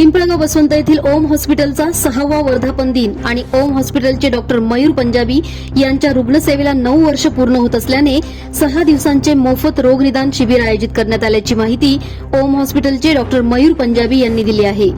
पिंपळगाव वसंत येथील ओम हॉस्पिटलचा सहावा वर्धापन दिन आणि ओम हॉस्पिटलचे डॉक्टर मयूर पंजाबी यांच्या रुग्णसेवेला नऊ वर्ष पूर्ण होत असल्याने सहा दिवसांचे मोफत रोगनिदान शिबिर आयोजित करण्यात आल्याची माहिती ओम हॉस्पिटलचे डॉक्टर मयूर पंजाबी यांनी दिली आहे.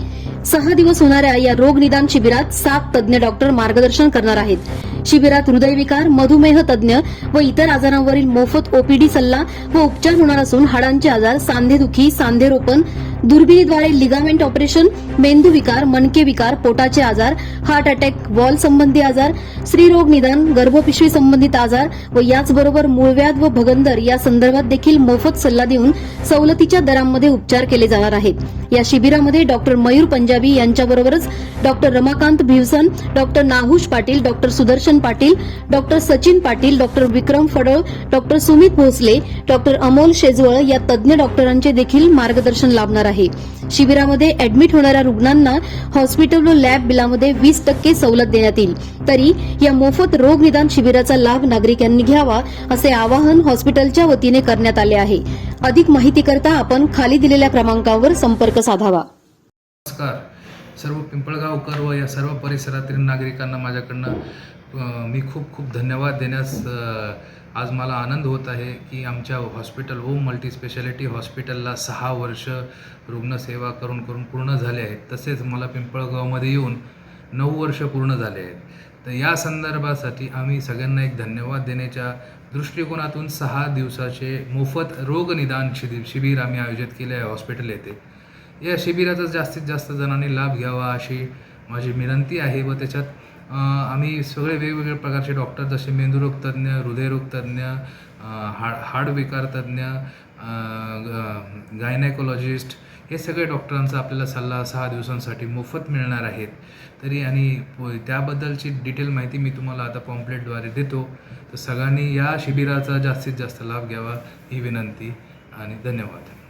सहा दिवस होणाऱ्या या रोगनिदान शिबिरात सात तज्ज्ञ डॉक्टर मार्गदर्शन करणार आहेत. शिबिरात हृदयविकार मधुमेह तज्ज्ञ व इतर आजारांवरील मोफत ओपीडी सल्ला व उपचार होणार असून हाडांचे आजार सांधेदुखी सांधेरोपण दुर्बिणीद्वारे लिगामेंट ऑपरेशन मेंदू विकार मनके विकार पोटाचे आजार हार्ट अटॅक वॉल संबंधी आजार स्त्रीरोग निदान गर्भपिशवी संबंधित आजार व याचबरोबर मूळव्याध व भगंदर या संदर्भात देखील मोफत सल्ला देऊन सवलतीच्या दरांमध्ये उपचार केले जाणार आहेत. या शिबिरामध्ये डॉक्टर मयूर पंजाबी यांच्याबरोबरच doctor Ramakant Bhivsan doctor Nahush Patil doctor Sudarshan Patil doctor Sachin Patil doctor Vikram Phadal doctor Sumit Bhosale doctor Amol Shejwal या तज्ज्ञ डॉक्टरांचे देखील मार्गदर्शन लाभणार आहे. शिबिरामध्ये ऍडमिट होणाऱ्या रुग्णांना हॉस्पिटल व लॅब बिलामध्ये वीस टक्के सवलत देण्यात येईल. तरी या मोफत रोग निदान शिबिराचा लाभ नागरिकांनी घ्यावा असे आवाहन हॉस्पिटलच्या वतीने करण्यात आले आहे. अधिक माहितीकरता आपण खाली दिलेल्या क्रमांकावर संपर्क साधावा. नमस्कार. सर्व पिंपळगावकर व या सर्व परिसरातील नागरिकांना माझ्याकडनं मी खूप खूप धन्यवाद देण्यास आज मला आनंद होत आहे की आमच्या हॉस्पिटल होम मल्टी स्पेशालिटी हॉस्पिटलला सहा वर्ष रुग्णसेवा करून करून पूर्ण झाले आहेत. तसेच मला पिंपळगावमध्ये येऊन नऊ वर्ष पूर्ण झाले आहेत. तर या संदर्भासाठी आम्ही सगळ्यांना एक धन्यवाद देण्याच्या दृष्टिकोनातून सहा दिवसाचे मोफत रोगनिदान शिबिर शिबिर आम्ही आयोजित केले आहे हॉस्पिटल येथे. या शिबिराचा जास्तीत जास्त जणांनी लाभ घ्यावा अशी माझी विनंती आहे व त्याच्यात आम्ही सगळे वेगवेगळ्या प्रकारचे डॉक्टर जसे मेंदूरोगतज्ञ तज्ज्ञ हृदयरोग तज्ज्ञ अ, हाड हाडविकार तज्ज्ञ हे सगळे डॉक्टरांचा आपल्याला सल्ला सहा दिवसांसाठी मोफत मिळणार आहेत. तरी आणि त्याबद्दलची डिटेल माहिती मी तुम्हाला आता पॉम्पलेटद्वारे देतो. तर सगळ्यांनी या शिबिराचा जास्तीत जास्त लाभ घ्यावा ही विनंती आणि धन्यवाद.